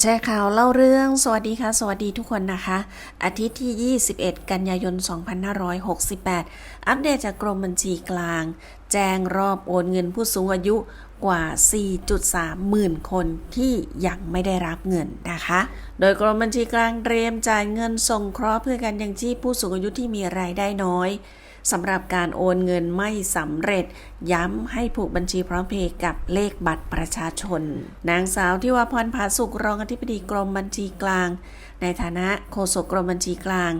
แชร์ข่าวเล่าเรื่องสวัสดีค่ะ สวัสดีทุกคนนะคะ อาทิตย์ที่ 21 กันยายน 2568 อัปเดตจากกรมบัญชีกลาง แจ้งรอบโอนเงินผู้สูงอายุกว่า 4.3 หมื่นคนที่ยังไม่ได้รับเงินนะคะ โดยกรมบัญชีกลางเตรียมจ่ายเงินส่งเคราะห์เพื่อการยังชีพผู้สูงอายุที่มีรายได้น้อย สำหรับการโอนเงินไม่สำเร็จ ย้ำให้ผูกบัญชีพร้อมเพย์กับเลขบัตรประชาชน นางสาวที่วาพรผาสุกรองอธิบดีกรมบัญชีกลาง ในฐานะโฆษกกรมบัญชีกลาง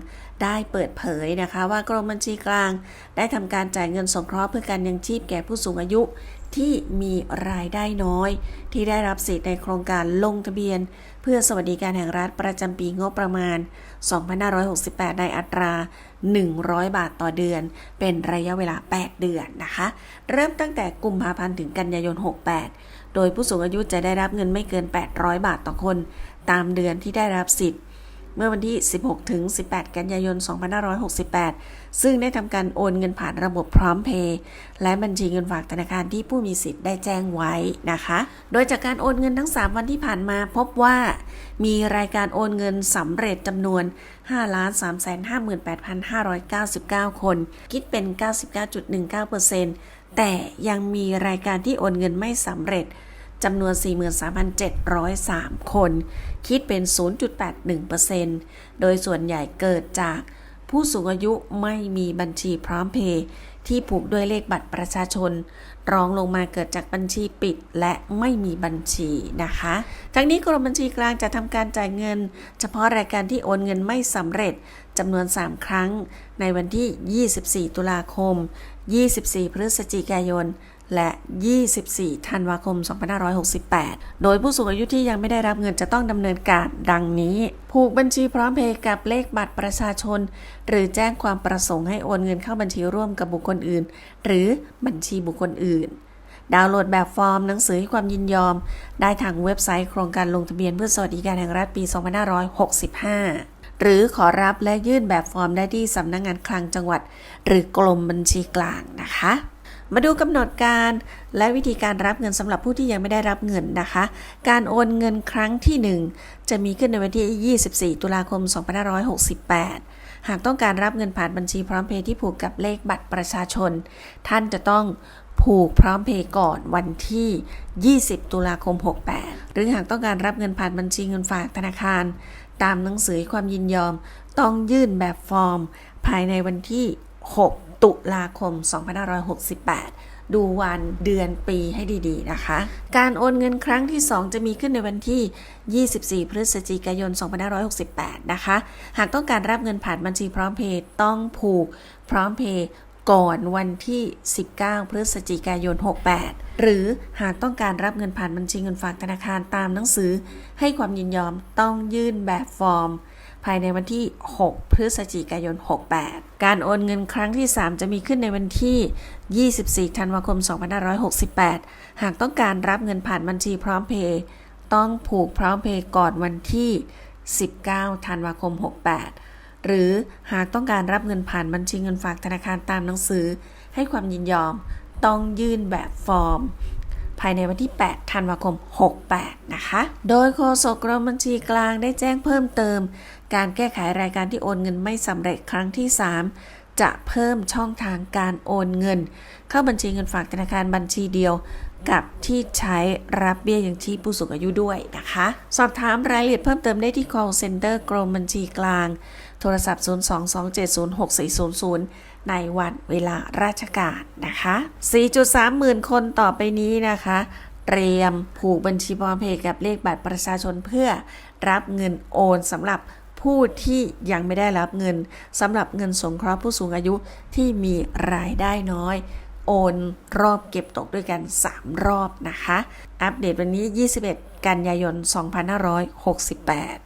ได้เปิดเผยนะคะว่ากรมบัญชีกลาง ได้ทำการจ่ายเงินสงเคราะห์เพื่อการยังชีพแก่ผู้สูงอายุ ที่มีรายได้น้อย ที่ได้รับสิทธิ์ในโครงการลงทะเบียน เพื่อสวัสดิการแห่งรัฐประจำปีงบประมาณ 2568 ในอัตรา 100 บาทต่อเดือน เป็นระยะเวลา 8 เดือนนะคะ เริ่มตั้งแต่กุมภาพันธ์ถึงกันยายน 68 โดยผู้สูงอายุจะได้รับเงินไม่เกิน 800 บาทต่อคน ตามเดือนที่ได้รับสิทธิ์ เมื่อวันที่ 16 ถึง 18 กันยายน 2568 ซึ่งได้ทำการโอนเงินผ่านระบบพร้อมเพย์และบัญชีเงินฝากธนาคารที่ผู้มีสิทธิ์ได้แจ้งไว้นะคะ โดยจากการโอนเงินทั้ง 3 วันที่ผ่านมาพบว่า มีรายการโอนเงินสำเร็จจำนวน 5,358,599 คน คิดเป็น 99.19%แต่ยังมีรายการที่โอนเงินไม่สำเร็จ จำนวน 43,703 คน คิดเป็น 0.81%โดยส่วนใหญ่เกิดจากผู้สูงอายุไม่มีบัญชีพร้อมเพย์ที่ผูกด้วยเลขบัตรประชาชน รองลงมาเกิดจากบัญชีปิดและไม่มีบัญชีนะคะ ทั้งนี้กรมบัญชีกลางจะทำการจ่ายเงิน เฉพาะรายการที่โอนเงินไม่สำเร็จจำนวน 3 ครั้ง ในวันที่ 24 ตุลาคม 24 พฤศจิกายน และ 24 ธันวาคม 2568 โดยผู้สูงอายุที่ยังไม่ได้รับเงินจะต้องดำเนินการดังนี้ ผูกบัญชีพร้อมเพย์กับเลขบัตรประชาชน หรือแจ้งความประสงค์ให้โอนเงินเข้าบัญชีร่วมกับบุคคลอื่น หรือบัญชีบุคคลอื่น ดาวน์โหลดแบบฟอร์มหนังสือให้ความยินยอม ได้ทางเว็บไซต์โครงการลงทะเบียนเพื่อสวัสดิการแห่งรัฐปี 2565หรือขอรับและยื่นแบบฟอร์มได้ที่สำนักงงานคลังจังหวัด หรือกรมบัญชีกลางนะคะ มาดูกำหนดการและวิธีการรับเงินสำหรับผู้ที่ยังไม่ได้รับเงินนะคะ การโอนเงินครั้งที่ 1 จะมีขึ้นในวันที่ 24 ตุลาคม 2568 หากต้องการรับเงินผ่านบัญชีพร้อมเพย์ที่ผูกกับเลขบัตรประชาชน ท่านจะต้องผูกพร้อมเพย์ก่อนวันที่ 20 ตุลาคม 68 หรือหากต้องการรับเงินผ่านบัญชีเงินฝากธนาคาร ตามหนังสือความยินยอม ต้องยื่นแบบฟอร์ม ภายในวันที่ 6 ตุลาคม 2568 ดูวันเดือนปีให้ดีๆนะคะ การโอนเงินครั้งที่ 2 จะมีขึ้นในวันที่ 24 พฤศจิกายน 2568 นะคะ หากต้องการรับเงินผ่านบัญชีพร้อมเพย์ต้องผูกพร้อมเพย์ ก่อนวันที่ 19 พฤศจิกายน 68 หรือหากต้องการรับเงินผ่านบัญชีเงินฝากธนาคารตามหนังสือ ให้ความยินยอมต้องยื่นแบบฟอร์ม ภายในวันที่ 6 พฤศจิกายน 68 การโอนเงินครั้งที่ 3 จะมีขึ้นในวันที่ 24 ธันวาคม 2568 หากต้องการรับเงินผ่านบัญชีพร้อมเพย์ต้องผูกพร้อมเพย์ก่อนวันที่ 19 ธันวาคม 68 หรือหากต้องการรับเงินผ่านบัญชีเงินฝากธนาคารตามหนังสือ ให้ความยินยอมต้องยื่นแบบฟอร์ม ภายในวันที่ 8 ธันวาคม 68 นะคะ โดยโฆษกกรมบัญชีกลางได้แจ้งเพิ่มเติม การแก้ไขรายการที่โอนเงินไม่สำเร็จครั้งที่ 3 จะเพิ่มช่องทางการโอนเงิน เข้าบัญชีเงินฝากธนาคารบัญชีเดียว กับที่ใช้รับเบี้ยยังชีพผู้สูงอายุด้วยนะคะ สอบถามรายละเอียดเพิ่มเติมได้ที่ call center กรมบัญชีกลาง โทรศัพท์ 022706400 ในวันเวลาราชการนะคะ 4.3 หมื่นคนต่อไปนี้นะคะ เตรียมผูกบัญชีพร้อมเพย์กับเลขบัตรประชาชนเพื่อรับเงินโอนสำหรับผู้ที่ยังไม่ได้รับเงินสำหรับเงินสงเคราะห์ผู้สูงอายุที่มีรายได้น้อย โอนรอบเก็บตกด้วยกัน 3 รอบนะคะ อัปเดตวันนี้ 21 กันยายน 2568